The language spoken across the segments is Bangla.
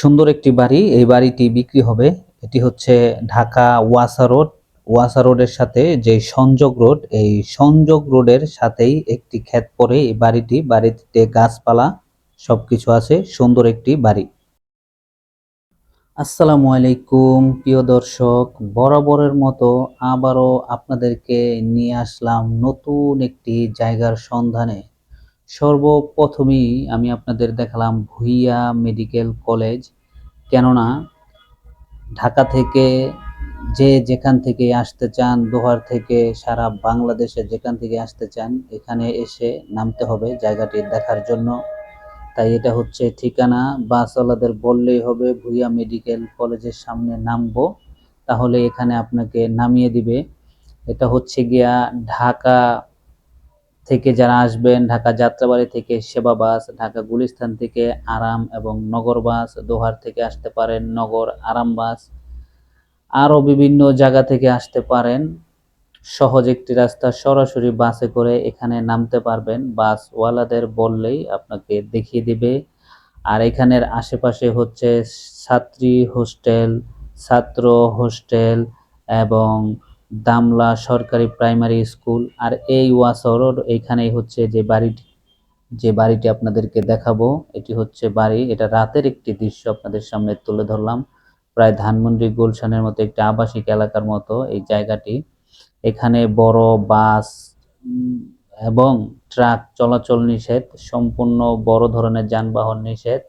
সুন্দর একটি বাড়ি, এই বাড়িটি বিক্রি হবে। এটি হচ্ছে ঢাকা ওয়াসা রোড। ওয়াসা রোডের সাথে যে সংযোগ রোড, এই সংযোগ রোডের সাথেই একটি ক্ষেত পড়ে এই বাড়িটি। বাড়িতে গাছপালা, সবকিছু আছে, সুন্দর একটি বাড়ি। আসসালামু আলাইকুম, প্রিয় দর্শক, বরাবরের মতো আবারও আপনাদেরকে নিয়ে আসলাম নতুন একটি জায়গার সন্ধানে। সর্বপ্রথমেই আমি আপনাদের দেখালাম ভুইয়া মেডিকেল কলেজ। কেননা ঢাকা থেকে যে যেখান থেকে আসতে চান দোহার থেকে সারা বাংলাদেশে যেখান থেকে আসতে চান, এখানে এসে নামতে হবে জায়গাটি দেখার জন্য। তাই এটা হচ্ছে ঠিকানা। বাসওয়ালাদের বললেই হবে, ভুইয়া মেডিকেল কলেজের সামনে নামবো, তাহলে এখানে আপনাকে নামিয়ে দিবে। এটা হচ্ছে গিয়া ঢাকা থেকে যারা আসবেন, ঢাকা যাত্রাবাড়ি থেকে সেবা বাস, ঢাকা গুলিস্তান থেকে আরাম এবং নগর বাস, দোহার থেকে আসতে পারেন নগর আরাম বাস, আরও বিভিন্ন জায়গা থেকে আসতে পারেন। সহজ একটি রাস্তা সরাসরি বাসে করে এখানে নামতে পারবেন। বাসওয়ালাদের বললেই আপনাকে দেখিয়ে দিবে। আর এখানের আশেপাশে হচ্ছে ছাত্রী হোস্টেল ছাত্র হোস্টেল এবং দামলা সরকারি প্রাইমারি স্কুল আর এই ওয়াসর এইখানেই হচ্ছে যে বাড়িটি। যে বাড়িটি আপনাদেরকে দেখাবো, এটি হচ্ছে বাড়ি। এটা রাতের একটি দৃশ্য আপনাদের সামনে তুলে ধরলাম। প্রায় ধানমন্ডি গুলশানের মতো একটি আবাসিক এলাকার মতো এই জায়গাটি। এখানে বড় বাস এবং ট্রাক চলাচল নিষেধ, সম্পূর্ণ বড় ধরনের যানবাহন নিষেধ।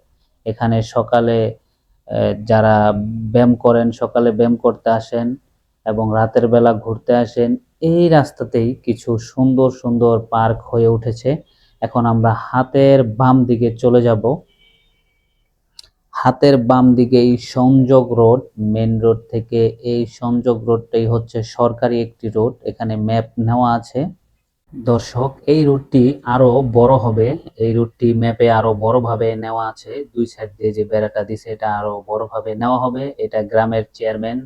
এখানে সকালে যারা ব্যায়াম করেন, সকালে ব্যায়াম করতে আসেন এবং রাতের বেলা ঘুরতে আসেন, এই রাস্তাতেই কিছু সুন্দর সুন্দর পার্ক হয়ে উঠেছে। এখন আমরা হাতের বাম দিকে চলে যাব। হাতের বাম দিকে এই সংযোগ রোড মেন রোড থেকে এই সংযোগ রোডটাই হচ্ছে সরকারি একটি রোড, এখানে ম্যাপ নেওয়া আছে। দর্শক, এই রুটটি আরও বড় হবে, এই রুটটি ম্যাপে আরও বড়ভাবে নেওয়া আছে। দুই সাইড দিয়ে যে বেড়াটা দিছে, এটা আরও বড়ভাবে নেওয়া হবে। এটা গ্রামের চেয়ারম্যান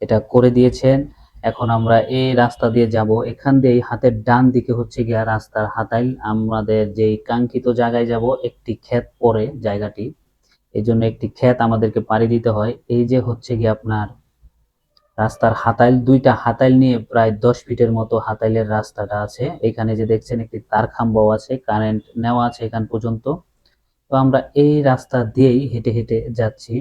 এটা করে দিয়েছেন। এখন আমরা এই রাস্তা দিয়ে যাব। এখান দিয়ে হাতের ডান দিকে হচ্ছে গিয়া রাস্তার হাতাই আমাদের যেই কাঙ্ক্ষিত জায়গায় যাব, একটি ক্ষেত পরে জায়গাটি। এই জন্য একটি ক্ষেত আমাদেরকে পাড়ি দিতে হয়। এই যে হচ্ছে গিয়ে আপনার রাস্তার হাতাইল, দুইটা হাতাইল নিয়ে প্রায় দশ ফিটের মতো হাতাইলের রাস্তাটা আছে। এখানে যে দেখছেন একটি তার খাম্বাও আছে, কারেন্ট নেওয়া আছে এখান পর্যন্ত। তো আমরা এই রাস্তা দিয়েই হেঁটে হেঁটে যাচ্ছি।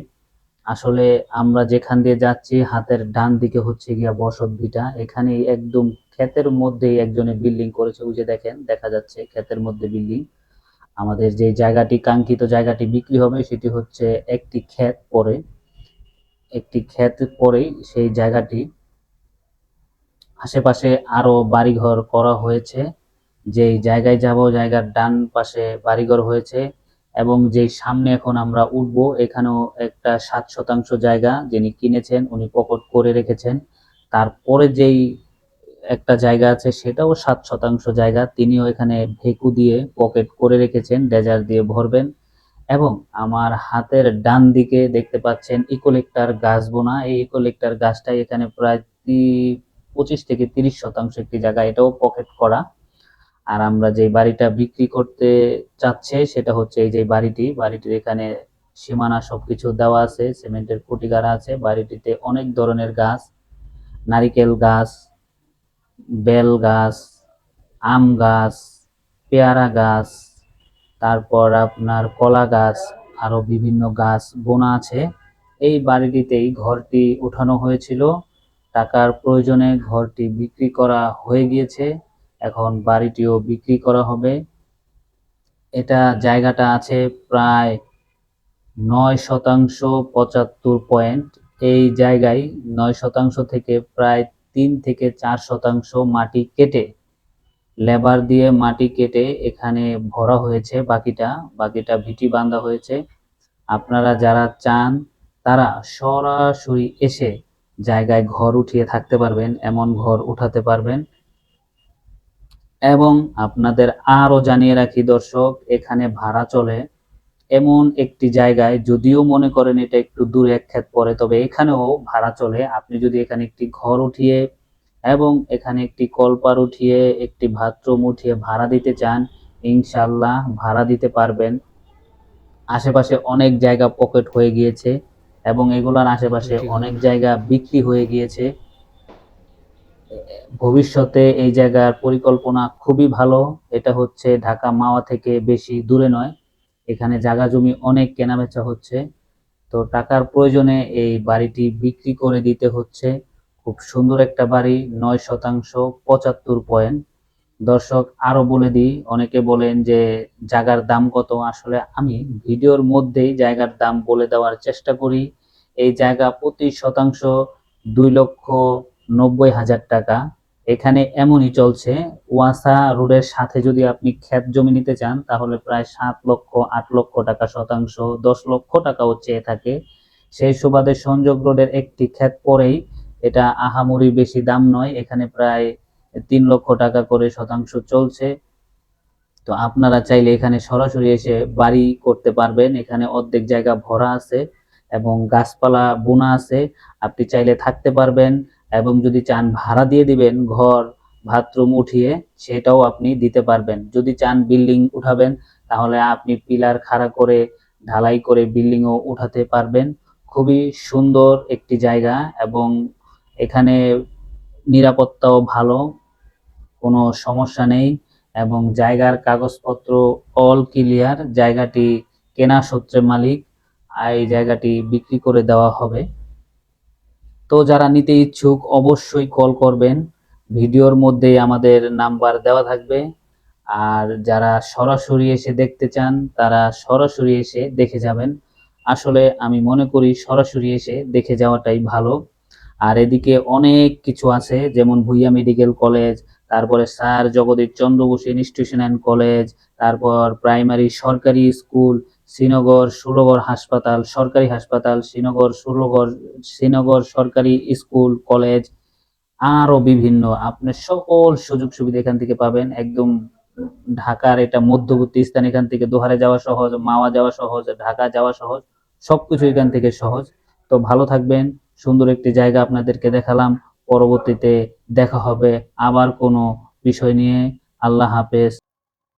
আসলে আমরা যেখান দিয়ে যাচ্ছি, হাতের ডান দিকে হচ্ছে গিয়া বসত ভিটা এখানে একদম ক্ষেতের মধ্যেই একজনের বিল্ডিং করেছে, ওই যে দেখেন, দেখা যাচ্ছে ক্ষেতের মধ্যে বিল্ডিং আমাদের যে জায়গাটি, কাঙ্ক্ষিত জায়গাটি বিক্রি হবে, সেটি হচ্ছে একটি ক্ষেত পরে। একটি ক্ষেত পরেই সেই জায়গাটি আশেপাশে আরও বাড়িঘর করা হয়েছে। যেই জায়গায় যাব, জায়গার ডান পাশে বাড়িঘর হয়েছে। এবং যেই সামনে এখন আমরা উঠব, এখানেও একটা সাত শতাংশ জায়গা যিনি কিনেছেন, উনি পকেট করে রেখেছেন। তারপরে যেই একটা জায়গা আছে, সেটাও সাত শতাংশ জায়গা। তিনিও এখানে ভেকু দিয়ে পকেট করে রেখেছেন, ডেজার দিয়ে ভরবেন। এবং আমার হাতের ডান দিকে দেখতে পাচ্ছেন ইকোলেক্টার গাছ বোনা। এই ইকোলেক্টার গাছটাই এখানে প্রায় পঁচিশ থেকে তিরিশ শতাংশ একটি জায়গা। এটাও পকেট করা। আর আমরা যে বাড়িটা বিক্রি করতে চাচ্ছে সেটা হচ্ছে এই যে বাড়িটি। বাড়িটির এখানে সীমানা সবকিছু দেওয়া আছে, সিমেন্টের খুঁটি গাড়া আছে। বাড়িটিতে অনেক ধরনের গাছ, নারিকেল গাছ, বেল গাছ, আম গাছ, পেয়ারা গাছ, তারপর আপনার কলা গাছ, আরও বিভিন্ন গাছ, বোনা আছে। এই বাড়িটিতেই ঘরটি উঠানো হয়েছিল। টাকার প্রয়োজনে ঘরটি বিক্রি করা হয়ে গিয়েছে। এখন বাড়িটিও বিক্রি করা হবে। এটা জায়গাটা আছে প্রায় নয় শতাংশ পঁচাত্তর পয়েন্ট। এই জায়গায় নয় শতাংশ থেকে প্রায় তিন থেকে চার শতাংশ মাটি কেটে, লেবার দিয়ে মাটি কেটে এখানে ভরা হয়েছে বাকিটা। বাকিটা ভিটি বাঁধা হয়েছে। আপনারা যারা চান, তারা সরাসরি এসে জায়গায় ঘর উঠিয়ে থাকতে পারবেন, এমন ঘর উঠাতে পারবেন। এবং আপনাদের আরও জানিয়ে রাখি দর্শক এখানে ভাড়া চলে এমন একটি জায়গায়। যদিও মনে করেন এটা একটু দূরে এক ক্ষেত পড়ে তবে এখানেও ভাড়া চলে। আপনি যদি এখানে একটি ঘর উঠিয়ে এবং এখানে একটি কলপার উঠিয়ে একটি বাথরুম উঠিয়ে ভাড়া দিতে চান ইনশাল্লাহ ভাড়া দিতে পারবেন। আশেপাশে অনেক জায়গা পকেট হয়ে গিয়েছে এবং এগুলোর আশেপাশে অনেক জায়গা বিক্রি হয়ে গিয়েছে। ভবিষ্যতে এই জায়গার পরিকল্পনা খুবই ভালো। এটা হচ্ছে ঢাকা মাওয়া থেকে বেশি দূরে নয়। এখানে জায়গা জমি অনেক কেনাবেচা হচ্ছে। তো টাকার প্রয়োজনে এই বাড়িটি বিক্রি করে দিতে হচ্ছে। খুব সুন্দর একটা বাড়ি, নয় শতাংশ, পঁচাত্তর পয়েন্ট। দর্শক, আরও বলে দিই, অনেকে বলেন যে জায়গার দাম কত। আসলে আমি ভিডিওর মধ্যেই জায়গার দাম বলে দেওয়ার চেষ্টা করি। এই জায়গা প্রতি শতাংশ দুই লক্ষ নব্বই হাজার টাকা। এখানে এমনই চলছে, ওয়াসা রোডের সাথে যদি আপনি ক্ষেত জমি নিতে চান, তাহলে প্রায় সাত লক্ষ, আট লক্ষ টাকা শতাংশ, দশ লক্ষ টাকাও চেয়ে থাকে। সেই সুবাদে সংযোগ রোডের একটি ক্ষেত পরেই এটা আহামরি বেশি দাম নয়, এখানে প্রায় তিন লক্ষ টাকা করে শতাংশ চলছে। তো আপনারা চাইলে এখানে সরাসরি এসে বাড়ি করতে পারবেন। এখানে অর্ধেক জায়গা ভরা আছে এবং গাছপালা বোনা আছে। আপনি চাইলে থাকতে পারবেন। এবং যদি চান ভাড়া দিয়ে দিবেন, ঘর, বাথরুম উঠিয়ে সেটাও আপনি দিতে পারবেন। যদি চান বিল্ডিং উঠাবেন, তাহলে আপনি পিলার খাড়া করে, ঢালাই করে বিল্ডিংও উঠাতে পারবেন। খুবই সুন্দর একটি জায়গা এবং এখানে নিরাপত্তাও ভালো, কোনো সমস্যা নেই এবং জায়গার কাগজপত্র অল ক্লিয়ার জায়গাটি কেনা সূত্রে মালিক এই জায়গাটি বিক্রি করে দেওয়া হবে। তো যারা নিতে ইচ্ছুক অবশ্যই কল করবেন। ভিডিওর মধ্যেই আমাদের নাম্বার দেওয়া থাকবে। আর যারা সরাসরি এসে দেখতে চান, তারা সরাসরি এসে দেখে যাবেন। আসলে আমি মনে করি সরাসরি এসে দেখে যাওয়াটাই ভালো। আর এদিকে অনেক কিছু আছে, যেমন ভুইয়া মেডিকেল কলেজ, তারপরে sir Jagadish Chandra Basu institution and college, তারপর প্রাইমারি সরকারি স্কুল শ্রীনগর সুরগড় হাসপাতাল, সরকারি হাসপাতাল, শ্রীনগর সুরগড়, শ্রীনগর সরকারি স্কুল, কলেজ আরও বিভিন্ন। আপনি সকল সুযোগ সুবিধা এখান থেকে পাবেন। একদম ঢাকার এটা মধ্যবর্তী স্থান এখান থেকে। দোহারে যাওয়া সহজ, মাওয়া যাওয়া সহজ, ঢাকা যাওয়া সহজ, সবকিছু এখান থেকে সহজ। তো ভালো থাকবেন। সুন্দর একটি জায়গা আপনাদেরকে দেখালাম। পরবর্তীতে দেখা হবে আবার কোনো বিষয় নিয়ে। আল্লাহ হাফেজ।